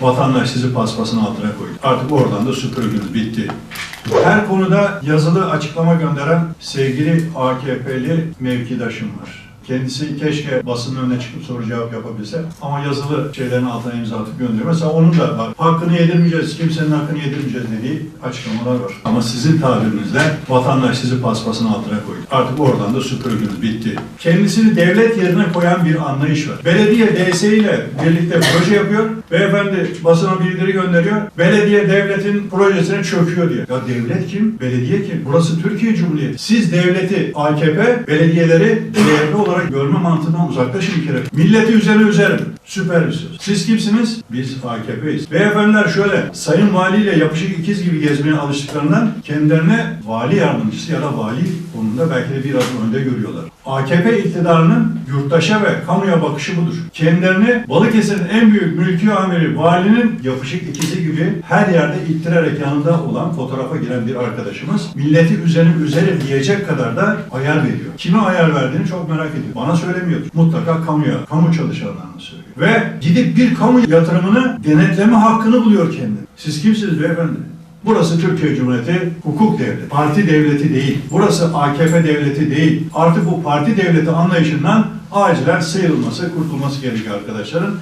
Vatandaş sizi paspasın altına koydu. Artık oradan da süpürgünüz bitti. Her konuda yazılı açıklama gönderen sevgili AKP'li mevkidaşım var. Kendisi keşke basının önüne çıkıp soru cevap yapabilse ama yazılı şeylerin altına imza atıp gönderiyor. Mesela onun da bak hakkını yedirmeyeceğiz, kimsenin hakkını yedirmeyeceğiz dediği açıklamalar var. Ama sizin tabirinizle vatandaş sizi paspasın altına koydu. Artık oradan da süpürgünüz bitti. Kendisini devlet yerine koyan bir anlayış var. Belediye DS ile birlikte proje yapıyor. Beyefendi basına bildiri gönderiyor. Belediye devletin projesine çöküyor diyor. Ya devlet kim? Belediye kim? Burası Türkiye Cumhuriyeti. Siz devleti, AKP, belediyeleri değerli olarak görme mantığından uzaklaşın bir kere. Milleti üzerine üzerim. Süper bir söz. Siz kimsiniz? Biz AKP'yiz. Beyefendiler şöyle, Sayın Vali ile yapışık ikiz gibi gezmeye alıştıklarından kendilerine vali yardımcısı ya da vali konumunda belki de bir adım önde görüyorlar. AKP iktidarının yurttaşa ve kamuya bakışı budur. Kendilerini Balıkesir'in en büyük mülki amiri valinin yapışık ikizi gibi her yerde ittirerek yanında olan fotoğrafa giren bir arkadaşımız milleti üzerine üzeri diyecek kadar da ayar veriyor. Kime ayar verdiğini çok merak ediyorum. Bana söylemiyor. Mutlaka kamuya, kamu çalışanlarına söylüyor. Ve gidip bir kamu yatırımını denetleme hakkını buluyor kendine. Siz kimsiniz beyefendi? Burası Türkiye Cumhuriyeti hukuk devleti, parti devleti değil. Burası AKP devleti değil. Artık bu parti devleti anlayışından acilen sıyrılması, kurtulması gerekiyor arkadaşların.